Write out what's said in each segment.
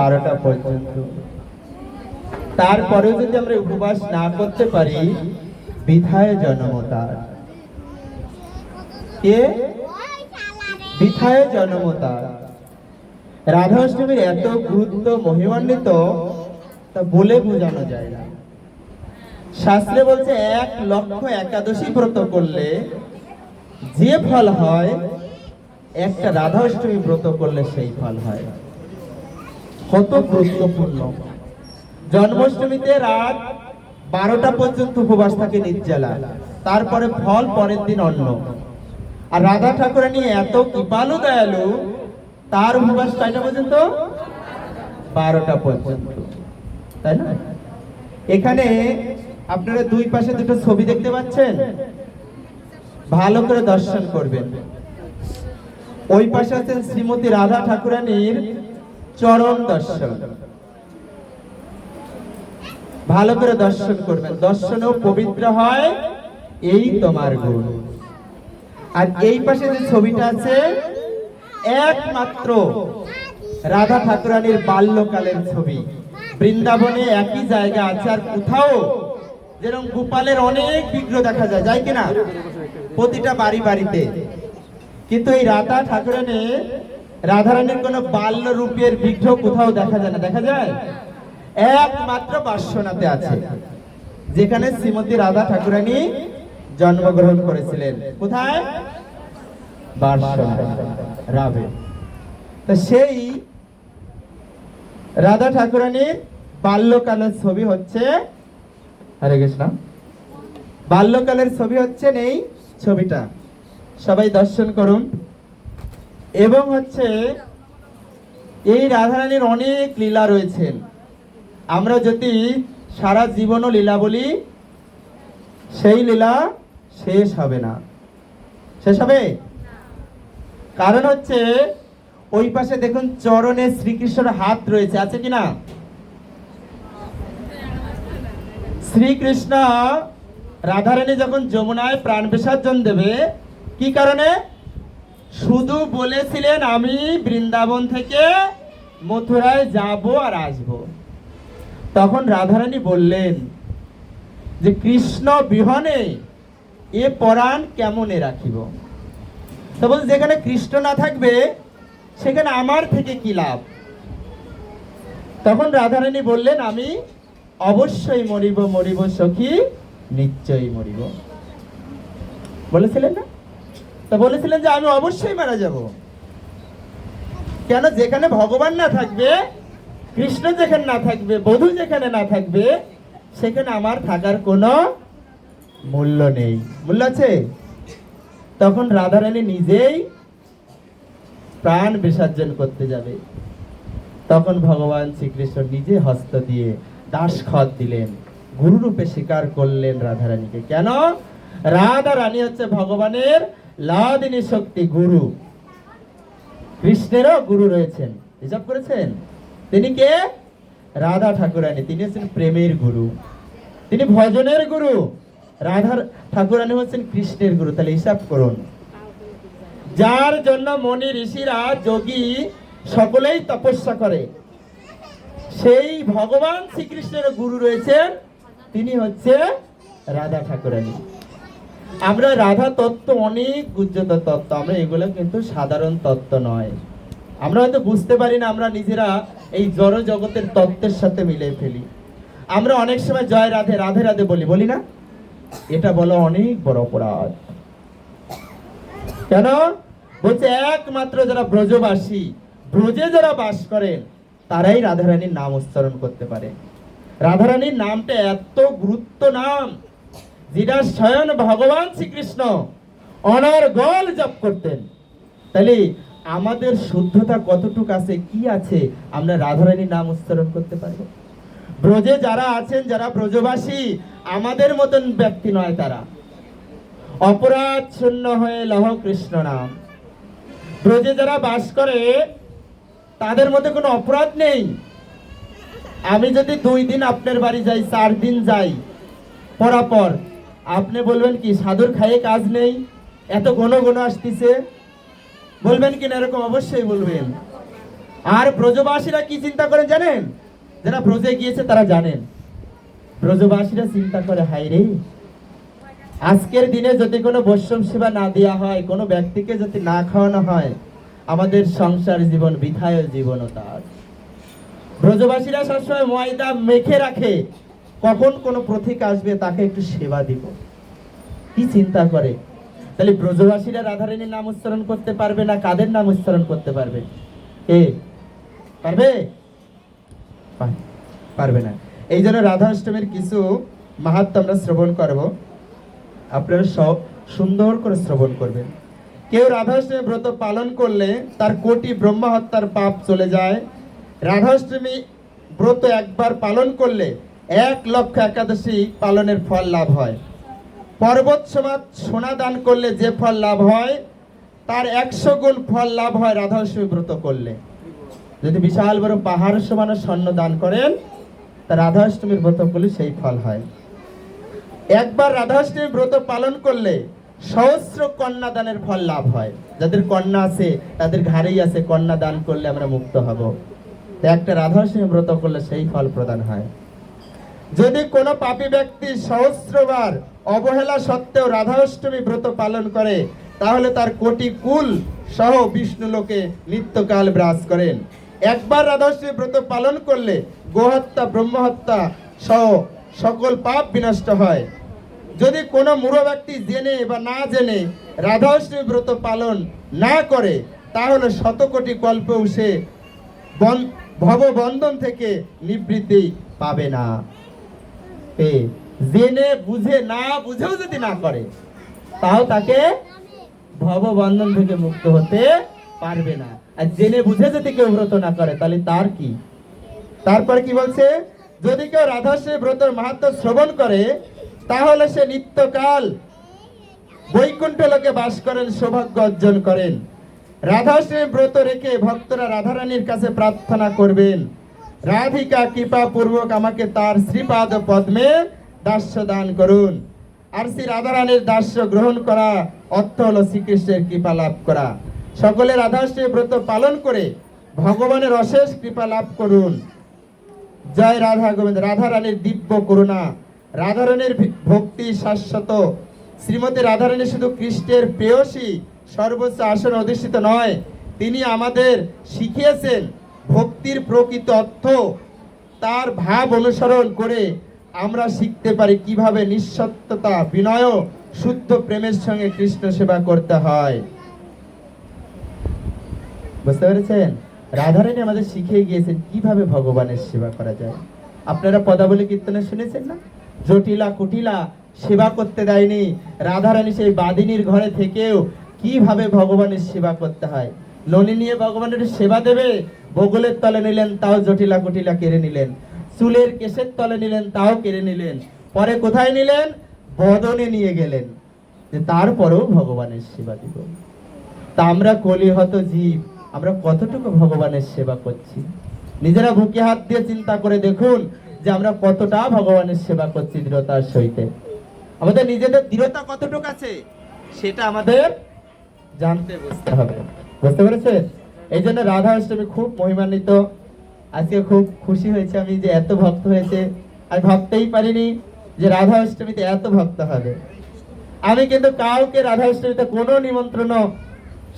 বারোটা পর্যন্ত। তারপরেও যদি আমরা উপবাস না করতে পারি, বিধায় জন্ম তার। কে? বিধায় জন্ম তার। রাধা অষ্টমীর এত গুরুত্ব মহিমান্বিত, তা বলে বোঝানো যায় না। শাস্ত্রে বলছে, এক লক্ষ একাদশী ব্রত করলে যে ফল হয়, একটা রাধা অষ্টমী ব্রত করলে সেই ফল হয়। কত গুরুত্বপূর্ণ জন্মাষ্টমীতে রাত বারোটা পর্যন্ত উপবাস থাকে নির্জলা। তারপরে ফল, পরের দিন অন্ন। আর রাধা ঠাকুরানী এত কৃপালু, দয়ালু, তার উপবাস কয়টা পর্যন্ত? বারোটা পর্যন্ত। তাই না? এখানে আপনারা দুই পাশে দুটো ছবি দেখতে পাচ্ছেন? ভালো করে দর্শন করবেন। ওই পাশে আছেন শ্রীমতী রাধা ঠাকুরানীর চরণ দর্শন। ভালো করে দর্শন করবেন। দর্শনও পবিত্র হয়, এই তোমার গুণ। আর এই পাশে যে ছবিটা আছে, একমাত্র রাধা ঠাকুরানীর বাল্যকালের ছবি। বৃন্দাবনে একই জায়গা আছে, আর কোথাও যেরকম গোপালের অনেক বিগ্রহ দেখা যায় যায় কিনা? প্রতিটা বাড়ি বাড়িতে। কিন্তু এই রাধা ঠাকুরানী রাধারানীর কোন বাল্য রূপের বিগ্রহ কোথাও দেখা যায় না। দেখা যায়? একমাত্র পার্শ্বনাথে আছে, যেখানে শ্রীমতী রাধা ঠাকুরানী জন্মগ্রহণ করেছিলেন। কোথায়? তো সেই রাধা ঠাকুরানীর বাল্যকালের ছবি হচ্ছে, হরে কৃষ্ণ, বাল্যকালের ছবি হচ্ছে এই ছবিটা। সবাই দর্শন করুন। এবং হচ্ছে এই রাধারানীর অনেক লীলা রয়েছেন আমরা যদি সারা জীবনও লীলা বলি, সেই লীলা শেষ হবে না। শেষ হবে? কারণ হচ্ছে ওই পাশে দেখুন চরণে শ্রীকৃষ্ণের হাত রয়েছে। আছে কি না? শ্রীকৃষ্ণ রাধারানী যখন যমুনায় প্রাণ বিসর্জন দেবে, কি কারণে? শুধু বলেছিলেন, আমি বৃন্দাবন থেকে মথুরায় যাব আর আসব। তখন রাধারানী বললেন, যে কৃষ্ণ বিহনে এ পরাণ কেমনে রাখিব? তো বলছে, যেখানে কৃষ্ণ না থাকবে, সেখানে আমার থেকে কি লাভ? তখন রাধারানী বললেন, আমি অবশ্যই মরিব মরিব সখী, নিশ্চয়ই মরিব। বলেছিলেন না? তা বলেছিলেন যে আমি অবশ্যই মারা যাব। কেন? যেখানে ভগবান না থাকবে, কৃষ্ণ যেখানে না থাকবে, বধূ যেখানে না থাকবে, সেখানে আমার থাকার কোনো মূল্য নেই। মূল্য আছে? তখন রাধারানী নিজেই প্রাণ বিসর্জন করতে যাবে। তখন ভগবান শ্রীকৃষ্ণ নিজে হস্ত দিয়ে দাস দাসখত দিলেন, গুরুরূপে স্বীকার করলেন রাধারানীকে। কেন? রাধা রানী হচ্ছে ভগবানের লাদিনী শক্তি গুরু। কৃষ্ণেরও গুরু রয়েছেন। হিসাব করেছেন? তিনি কে? রাধা ঠাকুরানী। তিনি হচ্ছেন প্রেমের গুরু। তিনি ভজনের গুরু। রাধার ঠাকুরানী হচ্ছেন কৃষ্ণের গুরু। তাহলে হিসাব করুন। যার জন্য মনি ঋষিরা যোগী সকলেই তপস্যা করে। সেই ভগবান শ্রীকৃষ্ণের গুরু রয়েছেন। তিনি হচ্ছে রাধা ঠাকুরানী। আমরা রাধা তত্ত্ব অনেক গুজ্জত তত্ত্ব, আমরা এগুলো কিন্তু সাধারণ তত্ত্ব নয়। আমরা হয়তো বুঝতে পারি না, আমরা নিজেরা এই জড় জগতের তত্ত্বের সাথে মিলে ফেলি। আমরা অনেক সময় জয় রাধে রাধে রাধে বলি বলি না? এটা বলো অনেক বড় অপরাধ। কেন? বলছে একমাত্র যারা ব্রজবাসী, ব্রজে যারা বাস করেন, তারাই রাধারানীর নাম উচ্চারণ করতে পারে। রাধারানীর নামটা এত গুরুত্ব নাম। যেটা স্বয়ং ভগবান শ্রীকৃষ্ণ অনর্গল জপ করতেন। তাহলে আমাদের শুদ্ধতা কতটুকু আছে, কি আছে, আমরা রাধারানীর নাম উচ্চারণ করতে পারব? ব্রজে যারা আছেন, যারা ব্রজবাসী, আমাদের মতন ব্যক্তি নয় তারা। অপরাধ শূন্য হয়ে লহ কৃষ্ণ নাম। ব্রজে যারা বাস করে, তাদের মধ্যে কোনো অপরাধ নেই। আমি যদি দুই দিন আপনার বাড়ি যাই, চার দিন যাই, পরাপর আপনি বলবেন কি, সাধুর খাইয়ে কাজ নেই, এত ঘন ঘন আসতেছে। বলবেন কি না, এরকম অবশ্যই বলবেন। আর ব্রজবাসীরা কি চিন্তা করে জানেন? যারা ব্রজে গিয়েছে তারা জানেন। ব্রজবাসীরা চিন্তা করে হাই রে। আজকের দিনে যদি কোনো বৈষ্ণব সেবা না দেওয়া হয়, কোনো ব্যক্তিকে যদি না খাওয়ানো হয়, আমাদের সংসার জীবন বিধায় জীবনও তার ব্রজবাসীরা সবসময় ময়দা মেখে রাখে। কখন কোনো প্রতীক আসবে তাকে একটু সেবা দিব। কি চিন্তা করে? তাহলে ব্রজবাসীরা রাধারানীর নাম উচ্চারণ করতে পারবে না কাদের নাম উচ্চারণ করতে পারবে? এ পারবে? পারবে না। এই জন্য রাধা অষ্টমীর কিছু মাহাত্ম আমরা শ্রবণ করব। আপনারা সব সুন্দর করে শ্রবণ করবেন। কেউ রাধাষ্টমী ব্রত পালন করলে তার কোটি ব্রহ্ম হত্যার পাপ চলে যায়। রাধাষ্টমী ব্রত একবার পালন করলে এক লক্ষ একাদশী পালনের ফল লাভ হয়। পর্বত সমাজ সোনা দান করলে যে ফল লাভ হয়, তার একশো গুণ ফল লাভ হয় রাধাষ্টমী ব্রত করলে। যদি বিশাল বড় পাহাড় সমান স্বর্ণ দান করেন, তা রাধাষ্টমীর ব্রত করলে সেই ফল হয়। একবার রাধাষ্টমী ব্রত পালন করলে সহস্র কন্যা দানের ফল লাভ হয়। যাদের কন্যা আছে, তাদের ঘাড়েই আছে, কন্যা দান করলে আমরা মুক্ত হব। একটা রাধাষ্টমী ব্রত করলে সেই ফল প্রদান হয়। যদি কোনো পাপী ব্যক্তি সহস্রবার অবহেলা সত্ত্বেও রাধাষ্টমী ব্রত পালন করে, তাহলে তার কোটি কুল সহ বিষ্ণু লোকে নিত্যকাল বিরাজ করেন। একবার রাধাষ্টমী ব্রত পালন করলে গোহত্যা, ব্রহ্মহত্যা সহ সকল পাপ বিনষ্ট হয়। যদি কোনো মূঢ় ব্যক্তি জেনে বা না জেনে রাধাষ্টমী ব্রত পালন না করে, তাহলে শতকোটি কল্পেও সে বন- ভববন্ধন থেকে নিবৃত্তি পাবে না। এ, জেনে বুঝে না বুঝেও যদি না করে তাও তাকে ভববন্ধন থেকে মুক্ত হতে পারবে না। আর জেনে বুঝে যদি কেউ ব্রত না করে তাহলে তার কি? তারপর কি বলছে? যদি কেউ রাধাশ্রী ব্রতর মাহাত্ম শ্রবণ করে তাহলে সে নিত্যকাল বৈকুণ্ঠ লোকে বাস করেন সৌভাগ্য অর্জন করেন। রাধাশ্রী ব্রত রেখে ভক্তরা রাধারানীর কাছে প্রার্থনা করবেন। রাধিকা কৃপা পূর্বক আমাকে তার শ্রীপাদ পদ্মে দাস্য দান করুন। আর শ্রী রাধারানীর দাস্য গ্রহণ করা অর্থ হল শ্রীকৃষ্ণের কৃপা লাভ করা। সকলে রাধাশ্রী ব্রত পালন করে ভগবানের অশেষ কৃপা লাভ করুন। জয় রাধা গোবিন্দ। রাধা রানীর দিব্য করুণা। রাধা রানীর ভি- ভক্তি শাশ্বত। শ্রীমতী রাধা রানী শুধু কৃষ্ণের প্রেয়সী, সর্বোচ্চ আসন অধিষ্ঠিত নয়, তিনি আমাদের শিখিয়েছেন ভক্তির প্রকৃত অর্থ, তার ভাব অনুসরণ করে আমরা শিখতে পারি কীভাবে নিঃসত্যতা, বিনয়, শুদ্ধ প্রেমের সঙ্গে কৃষ্ণ সেবা করতে হয়। বুঝতে পেরেছেন? রাধারানী আমাদের শিখিয়ে গিয়েছেন কীভাবে ভগবানের সেবা করা যায়। আপনারা পদাবলী কীর্তনে শুনেছেন না? জটিলা কুটিলা সেবা করতে দেয়নি। রাধারানী সেই বাদিনীর ঘরে থেকেও কীভাবে ভগবানের সেবা করতে হয়? ননি নিয়ে ভগবানের সেবা দেবে, বগলের তলে নিলেন, তাও জটিলা কুটিলা কেড়ে নিলেন। চুলের কেশের তলে নিলেন, তাও কেড়ে নিলেন। পরে কোথায় নিলেন? বদনে নিয়ে গেলেন। যে তারপরেও ভগবানের সেবা দিব। তা আমরা কলিহত জীব, আমরা কতটুকু ভগবানের সেবা করছি? নিজেরা বুকে হাত দিয়ে চিন্তা করে দেখুন যে আমরা কতটা ভগবানের সেবা করছি দৃঢ়তার সহিতে। আমাদের নিজেদের দৃঢ়তা কতটুকু আছে, সেটা আমাদের জানতে বুঝতে হবে। বুঝতে পেরেছেন? এই জন্য রাধা অষ্টমী খুব মহিমান্বিত। আজকে খুব খুশি হয়েছে আমি যে এত ভক্ত হয়েছে। আমি ভাবতেই পারিনি যে রাধা অষ্টমীতে এত ভক্ত হবে। আমি কিন্তু কাউকে রাধা অষ্টমীতে কোনো নিমন্ত্রণ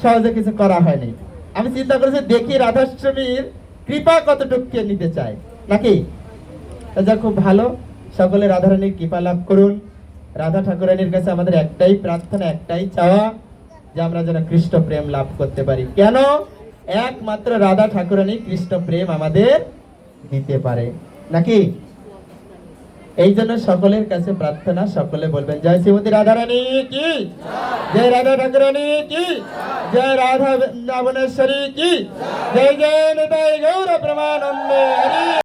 সহজে কিছু করা হয়নি। আমি চিন্তা করেছি, দেখি রাধাষ্টমীর কৃপা কতটুকু নিতে চায়। নাকি? যা খুব ভালো। সকলে রাধারানীর কৃপা লাভ করুন। রাধা ঠাকুরানীর কাছে আমাদের একটাই প্রার্থনা, একটাই চাওয়া। যে আমরা যেন কৃষ্ণ প্রেম লাভ করতে পারি। কেন? একমাত্র রাধা ঠাকুরানী কৃষ্ণ প্রেম আমাদের দিতে পারে। নাকি? এই জন্য সকলের কাছে প্রার্থনা, সকলে বলবেন, জয় শ্রীমতী রাধারানী কি? জয় রাধা ঠাকুরানী কি? জয় রাধা বৃন্দাবনেশ্বরী কি? জয় জয় নিতাই গৌর প্রমানন্দে